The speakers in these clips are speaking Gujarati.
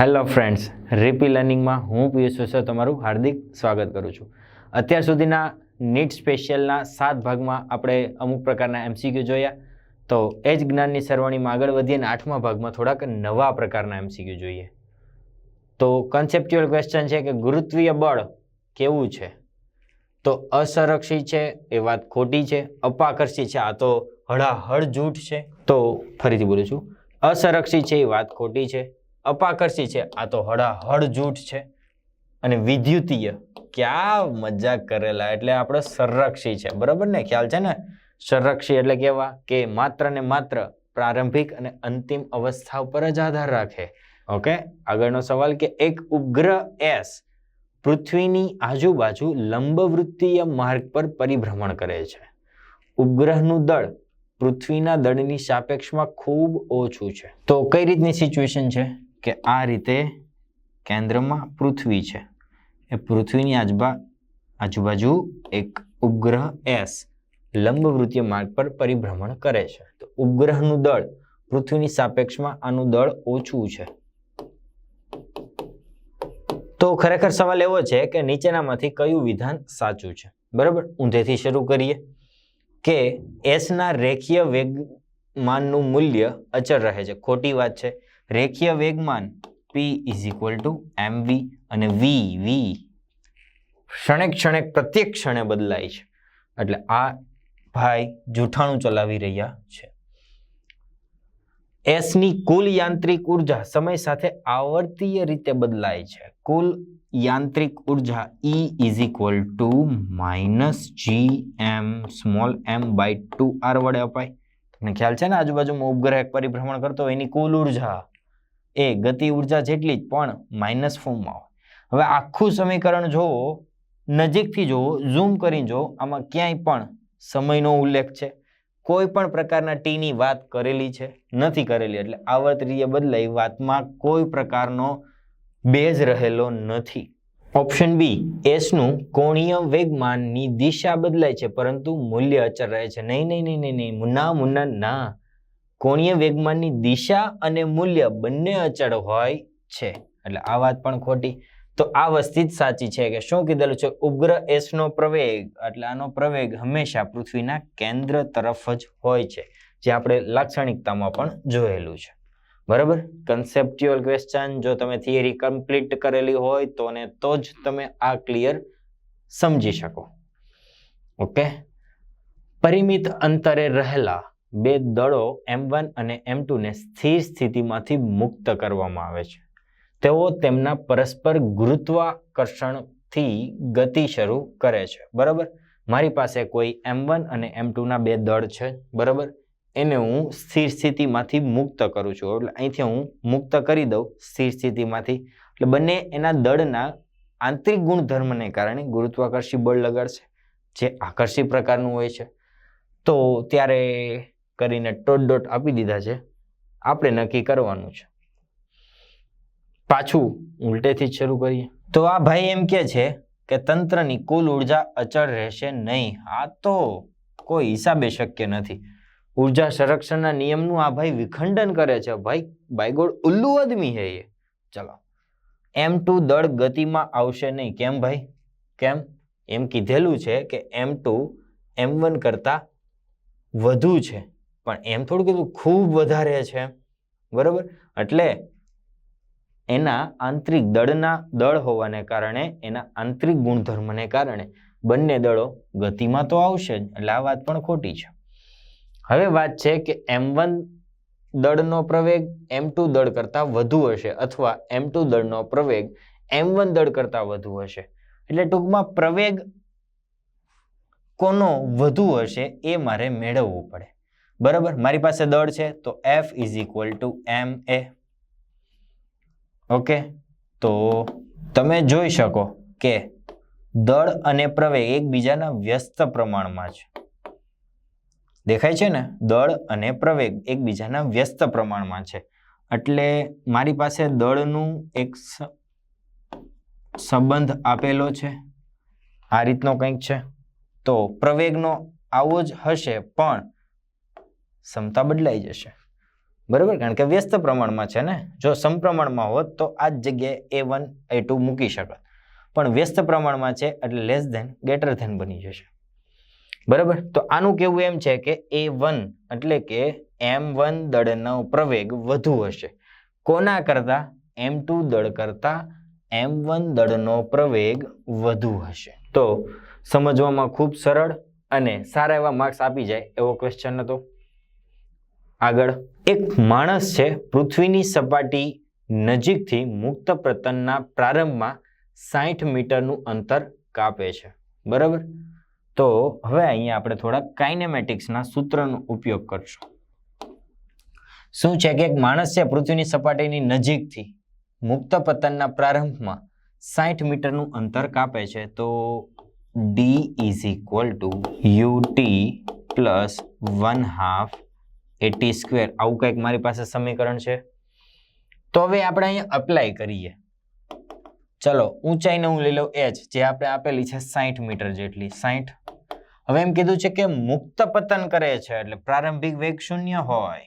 હેલો ફ્રેન્ડ્સ, રીપી લર્નિંગમાં હું પિયુષ વસર તમારું હાર્દિક સ્વાગત કરું છું. અત્યાર સુધીના નીટ સ્પેશિયલના સાત ભાગમાં આપણે અમુક પ્રકારના એમસીક્યુ જોયા. તો એ જ જ્ઞાનની સરવાણીમાં આગળ વધીએ અને આઠમા ભાગમાં થોડાક નવા પ્રકારના એમસીક્યુ જોઈએ. તો કન્સેપ્ચ્યુઅલ ક્વેશ્ચન છે કે ગુરુત્વીય બળ કેવું છે? તો અસંરક્ષિત છે, એ વાત ખોટી છે. અપાકર્ષિત છે, આ તો હળાહળ જૂઠ છે. તો ફરીથી બોલું છું. અસંરક્ષિત છે, એ વાત ખોટી છે. અપાકર્ષિત છે. આ તો હળાહળ જૂઠ છે. અને વિદ્યુતીય ક્યાં મજાક કરેલા, એટલે આપણે સંરક્ષી છે. બરાબર ને? ખ્યાલ છે ને? સંરક્ષી એટલે કેવા કે માત્ર ને માત્ર પ્રારંભિક અને અંતિમ અવસ્થા ઉપર જ આધાર રાખે. ઓકે? આગળનો સવાલ કે એક ઉપગ્રહ એસ પૃથ્વીની આજુબાજુ લંબવૃત્તીય માર્ગ પર પરિભ્રમણ કરે છે. ઉપગ્રહનું દળ પૃથ્વીના દળની સાપેક્ષમાં ખૂબ ઓછું છે. તો કઈ રીતની સિચ્યુએશન છે? કે આ રીતે કેન્દ્રમાં પૃથ્વી છે. એ પૃથ્વીની આજુબા, આજુબાજુ એક ઉપગ્રહ એસ, લંબવૃત્તીય માર્ગ પર પરિભ્રમણ કરે છે. તો ઉપગ્રહનું દળ પૃથ્વીની સાપેક્ષમાં આનું દળ ઓછું છે. તો ખરેખર સવાલ એવો છે કે નીચેનામાંથી કયું વિધાન સાચું છે? બરાબર? ઊંધેથી શરૂ કરીએ કે એસના રેખીય વેગમાનનું મૂલ્ય અચળ રહે છે. ખોટી વાત છે. રેખીય વેગમાન P is equal to M V અને વી વી ક્ષણે ક્ષણે પ્રત્યેક ક્ષણે બદલાય છે. એટલે આ ભાઈ જૂઠાણું ચલાવી રહ્યા છે. એસની કુલ યાંત્રિક ઊર્જા સમય સાથે આવર્તીય રીતે બદલાય છે. કુલ યાંત્રિક ઊર્જા E is equal to minus G M small M by two R વડે અપાય. તમને ખ્યાલ છે ને આજુબાજુમાં ઉપગ્રહ પરિભ્રમણ કરતો એની કુલ ઊર્જા? એ ગતિ ઊર્જા જેટલી જ, પણ માઇનસ ફોર્મમાં હોય. હવે આખું સમીકરણ જોવો, નજીકથી જોવો ઝૂમ કરીને જોવો, આમાં ક્યાંય પણ સમયનો ઉલ્લેખ છે. કોઈ પણ પ્રકારના ટીની વાત કરેલી છે, નથી કરેલી, એટલે આવર્તરીય બદલાઈ વાતમાં કોઈ પ્રકારનો બેઝ રહેલો નથી. ઓપ્શન બી એસનું કોણીય વેગમાનની દિશા બદલાય છે, પરંતુ મૂલ્ય અચળ રહે છે. નહીં નહીં નહીં નહીં નહીં મુન્ના મુન્ના, ના. કોણીય વેગમાનની દિશા અને મૂલ્ય બંને અચળ હોય છે. એટલે આ વાત પણ ખોટી. તો આ વસ્તી જ સાચી છે કે શું કીધેલું છે? ઉપગ્રહ એસનો પ્રવેગ, એટલે આનો પ્રવેગ હંમેશા પૃથ્વીના કેન્દ્ર તરફ જ હોય છે, જે આપણે લાક્ષણિકતામાં પણ જોયેલું છે. બરાબર? કન્સેપ્ચ્યુઅલ ક્વેશ્ચન જો તમે થિયરી કમ્પ્લીટ કરેલી હોય, તો ને તો જ તમે આ ક્લિયર સમજી શકો. ઓકે પરિમિત અંતરે રહેલા બે દળો એમ વન અને એમ ટુને સ્થિર સ્થિતિમાંથી મુક્ત કરવામાં આવે છે. તેઓ તેમના પરસ્પર ગુરુત્વાકર્ષણથી ગતિ શરૂ કરે છે. બરાબર? મારી પાસે કોઈ એમ વન અને એમ ટુના બે દળ છે. બરાબર? એને હું સ્થિર સ્થિતિમાંથી મુક્ત કરું છું. એટલે અહીંથી હું મુક્ત કરી દઉં સ્થિર સ્થિતિમાંથી. એટલે બંને એના દળના આંતરિક ગુણધર્મને કારણે ગુરુત્વાકર્ષી બળ લગાડશે, જે આકર્ષી પ્રકારનું હોય છે. તો ત્યારે કરીને ટોટ ડોટ આપી દીધા છે. આપણે નક્કી કરવાનું છે. પાછું ઉલટેથી જ શરૂ કરીએ. તો આ ભાઈ એમ કે છે કે તંત્રની કુલ ઊર્જા અચળ રહેશે નહીં. આ તો કોઈ હિસાબે શક્ય નથી. ઊર્જા સંરક્ષણના નિયમનું આ ભાઈ વિખંડન કરે છે. ભાઈ બાયગોડ ઉલ્લુ આદમી હે એ. ચલો. એમ ટુ દળ ગતિમાં આવશે નહીં. કેમ ભાઈ? કેમ? એમ કીધેલું છે કે એમ ટુ એમ વન કરતાં વધુ છે. પણ એમ થોડું કીધું, ખૂબ વધારે છે. બરાબર? એટલે એના આંતરિક દળના દળ હોવાને કારણે, એના આંતરિક ગુણધર્મને કારણે બંને દળો ગતિમાં તો આવશે જ, એટલે આ વાત પણ ખોટી છે. હવે વાત છે કે એમ વન દળનો પ્રવેગ એમ ટુ દળ કરતાં વધુ હશે અથવા એમ ટુ દળનો પ્રવેગ એમ વન દળ કરતાં વધુ હશે. એટલે ટૂંકમાં પ્રવેગ કોનો વધુ હશે એ મારે મેળવવું પડે. બરાબર? મારી પાસે દળ છે, તો F is equal to M A okay તો તમે જોઈ શકો કે દળ અને પ્રવેગ એકબીજાના વ્યસ્ત પ્રમાણમાં છે. દેખાય છે ને? દળ અને પ્રવેગ એકબીજાના વ્યસ્ત પ્રમાણમાં છે. એટલે મારી પાસે દળનું એક સંબંધ આપેલો છે. આ રીતનો કંઈક છે. તો પ્રવેગનો આવો જ હશે, પણ ક્ષમતા બદલાઈ જશે. બરાબર? કારણ કે વ્યસ્ત પ્રમાણમાં છે ને? જો સમપ્રમાણમાં હોત તો આ જ જગ્યાએ એ વન એ ટુ મૂકી શકત. પણ વ્યસ્ત પ્રમાણમાં છે એટલે લેસ ધેન ગ્રેટર ધેન બની જશે. બરાબર? તો આનું કેવું એમ છે કે એ વન એટલે કે એમ વન દળનો પ્રવેગ વધુ હશે. કોના કરતા? એમ ટુ દળ કરતા એમ વન દળનો પ્રવેગ વધુ હશે. તો સમજવામાં ખૂબ સરળ અને સારા એવા માર્ક્સ આપી જાય એવો ક્વેશ્ચન હતો. આગળ. એક માણસ છે, પૃથ્વીની સપાટી નજીકથી મુક્ત પતનના પ્રારંભમાં સાઠ મીટરનું અંતર કાપે છે. બરાબર? તો હવે અહીંયા આપણે થોડા કાઇનેમેટિક્સના સૂત્રનો ઉપયોગ કરશું. શું છે કે એક માણસ છે, પૃથ્વીની સપાટીની નજીકથી મુક્ત પતનના પ્રારંભમાં સાઠ મીટરનું અંતર કાપે છે, તો D is equal to U T plus one half AT square. આવું કંઈક મારી પાસે સમીકરણ છે. તો હવે આપણે અહીંયા અપ્લાય કરીએ. ચલો, ઊંચાઈને હું લઈ લઉં એચ જે આપણે આપેલી છે સાઠ મીટર જેટલી. સાઠ હવે એમ કીધું છે કે મુક્ત પતન કરે છે, એટલે પ્રારંભિક વેગ શૂન્ય હોય.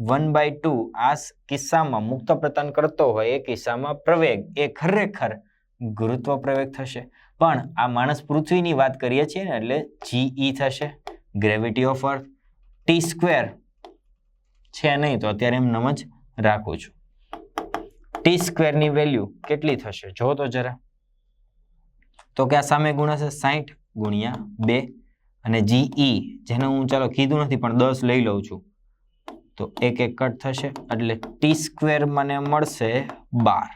વન બાય ટુ, આ કિસ્સામાં મુક્ત પતન કરતો હોય, એ કિસ્સામાં પ્રવેગ. એ ખરેખર ગુરુત્વ પ્રવેગ થશે. પણ આ માણસ પૃથ્વીની વાત કરીએ છીએ ને, એટલે જીઈ થશે. Gravity of earth T square છે નહીં તો અત્યારે એમ નમ જ રાખું છું. ટી સ્ક્વેરની વેલ્યુ કેટલી થશે? જો તો જરા. તો કે આ સામે ગુણાશે સાહીઠ ગુણ્યા બે અને જીઈ જેને હું ચાલો કીધું નથી પણ દસ લઈ લઉં છું. તો એક એક કટ થશે એટલે ટી સ્ક્વેર મને મળશે બાર.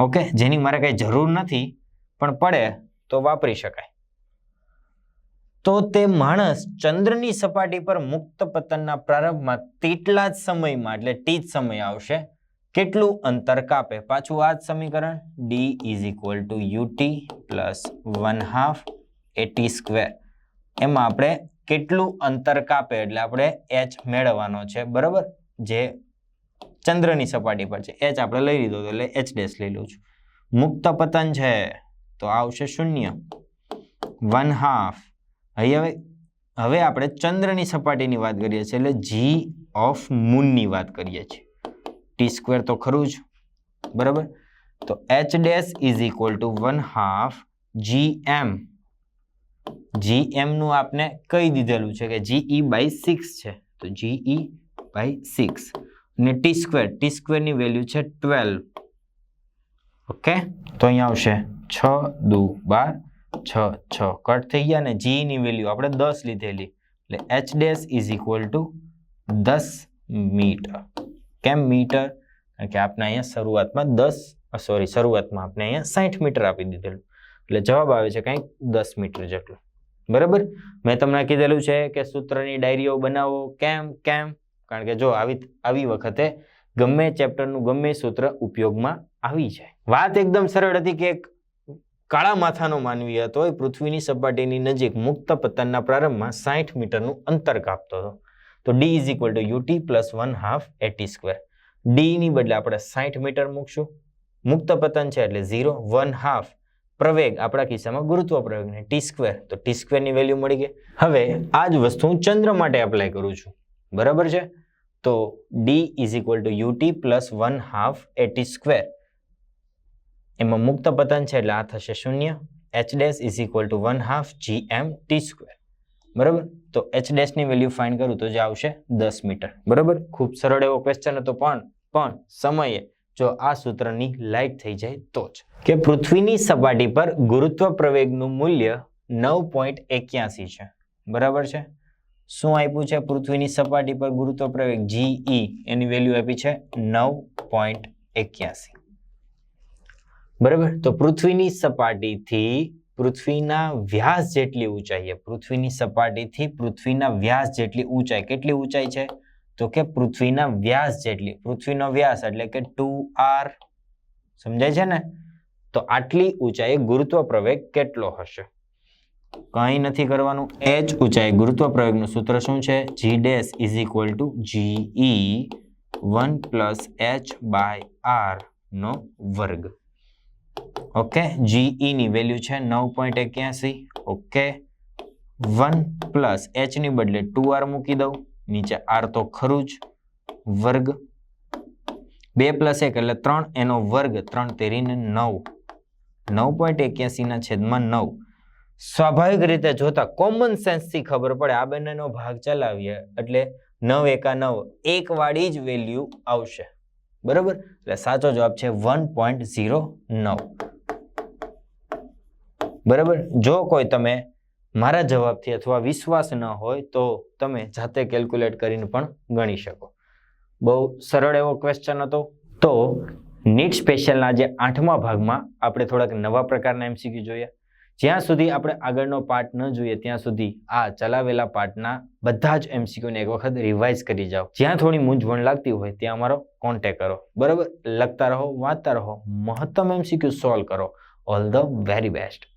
ઓકે? જેની મારે કઈ જરૂર નથી પણ પડે તો વાપરી શકાય. તો તે માણસ ચંદ્રની સપાટી પર મુક્ત પતનના પ્રારંભમાં તેટલા જ સમયમાં, એટલે ટી જ સમય આવશે, કેટલું અંતર કાપે? પાછું આ જ સમીકરણ D is equal to UT plus one half AT square એમાં આપણે કેટલું અંતર કાપે? એટલે આપણે એચ મેળવવાનો છે, બરાબર? જે ચંદ્રની સપાટી પર છે. એચ આપણે લઈ લીધો એટલે એચ ડેસ લઈ લઉં છું. મુક્ત પતન છે, તો આવશે શૂન્ય. વન હાફ હવે હવે આપણે ચંદ્રની સપાટીની વાત કરીએ છીએ, એટલે જી ઓફ મૂનની વાત કરીએ છીએ. ટી સ્ક્વેર તો ખરું જ, બરાબર? તો H dash is equal to one half G M G એમનું આપને કહી દીધેલું છે કે જીઈ બાય સિક્સ છે. તો જીઈ બાય સિક્સ અને ટી સ્ક્વેર ટી સ્ક્વેરની વેલ્યુ છે ટ્વેલ્વ ઓકે તો અહીંયા આવશે છ, દુ, બાર. છ છ. કટ થઈ ગયા ની વેલ્યુ આપણે દસ લીધેલી. એટલે H dash is equal to દસ મીટર. કેમ મીટર? કારણ કે આપણે અહીંયા શરૂઆતમાં દસ સોરી શરૂઆતમાં આપણે અહીંયા સાઠ મીટર આપી દીધેલું. એટલે જવાબ આવે છે કંઈક દસ મીટર જેટલું. બરાબર? મેં તમને કીધેલું છે કે સૂત્રની ડાયરીઓ બનાવો. કેમ? કેમ? કારણ કે જો આવી આવી વખતે ગમે ચેપ્ટરનું ગમે સૂત્ર ઉપયોગમાં આવી જાય. વાત એકદમ સરળ હતી કે કાળા માથાનો માનવી હતો. એ પૃથ્વીની સપાટીની નજીક મુક્ત પતનના પ્રારંભમાં સાઠ મીટરનું અંતર કાપતો હતો. તો D is equal to UT plus one half AT square D ની બદલે આપણે સાઠ મીટર મૂકશું. મુક્ત પતન છે એટલે ઝીરો વન હાફ પ્રવેગ આપણા કિસ્સામાં ગુરુત્વ પ્રવેગને ટી સ્ક્વેર તો ટી સ્ક્વેરની વેલ્યુ મળી ગઈ. હવે આ જ વસ્તુ હું ચંદ્ર માટે એપ્લાય કરું છું. બરાબર છે? તો D is equal to UT plus one half AT square એમાં મુક્ત પતન છે એટલે આ થશે શૂન્ય. H dash is equal to one half G M T square બરાબર? તો એચ ડેશની વેલ્યુ ફાઇન્ડ કરું તો જે આવશે દસ મીટર. બરાબર? ખૂબ સરળ એવો ક્વેશ્ચન હતો પણ પણ સમયે જો આ સૂત્રની લાઈટ થઈ જાય તો જ. કે પૃથ્વીની સપાટી પર ગુરુત્વ પ્રવેગનું મૂલ્ય નવ પોઈન્ટ એક્યાસી છે. બરાબર છે? શું આપ્યું છે? પૃથ્વીની સપાટી પર ગુરુત્વ પ્રવેગ જીઈ એની વેલ્યુ આપી છે નવ પોઈન્ટ એક્યાસી. બરાબર? તો પૃથ્વીની સપાટીથી પૃથ્વીના વ્યાસ જેટલી ઊંચાઈએ પૃથ્વીની સપાટીથી પૃથ્વીના વ્યાસ જેટલી ઊંચાઈ, કેટલી ઊંચાઈ છે? તો કે પૃથ્વીના વ્યાસ જેટલી, પૃથ્વીનો વ્યાસ એટલે કે ટુ આર, સમજાય છે ને? તો આટલી ઊંચાઈએ ગુરુત્વ પ્રવેગ કેટલો હશે? કંઈ નથી કરવાનું. એચ ઊંચાઈ ગુરુત્વ પ્રવેગનું સૂત્ર શું છે? G dash is equal to GE one plus H by R નો વર્ગ. ઓકે જીઈ ની વેલ્યુ છે નવ પોઈન્ટ એક્યાસી. ઓકે, વન પ્લસ એચની બદલે ટુ આર મૂકી દઉં. નીચે આર તો ખરું જ. વર્ગ. બે પ્લસ એક એટલે ત્રણ, એનો વર્ગ ત્રણ તેરીને નવ. નવ પોઈન્ટ એક્યાસીના છેદમાં નવ. સ્વાભાવિક રીતે જોતા કોમન સેન્સથી ખબર પડે આ બંનેનો ભાગ ચલાવીએ એટલે નવ એકા નવ, એક વાળી જ વેલ્યુ આવશે. બરાબર? એટલે સાચો જવાબ છે વન પોઈન્ટ ઝીરો નવ. બરાબર? જો કોઈ તમે મારા જવાબથી અથવા વિશ્વાસ ન હોય તો તમે જાતે કેલ્ક્યુલેટ કરીને પણ ગણી શકો. બહુ સરળ એવો ક્વેશ્ચન હતો. તો, નીટ સ્પેશિયલના જે આઠમા ભાગમાં આપણે થોડાક નવા પ્રકારના એમસીક્યુ જોયા જ્યાં સુધી આપણે આગળનો પાર્ટ ન જોઈએ, ત્યાં સુધી આ ચલાવેલા પાર્ટના બધા જ એમસીક્યુને એક વખત રિવાઇઝ કરી જાઓ. જ્યાં થોડી મૂંઝવણ લાગતી હોય, ત્યાં અમારો કોન્ટેક કરો. બરાબર? લખતા રહો, વાંચતા રહો. મહત્તમ એમસીક્યુ સોલ્વ કરો. All the very best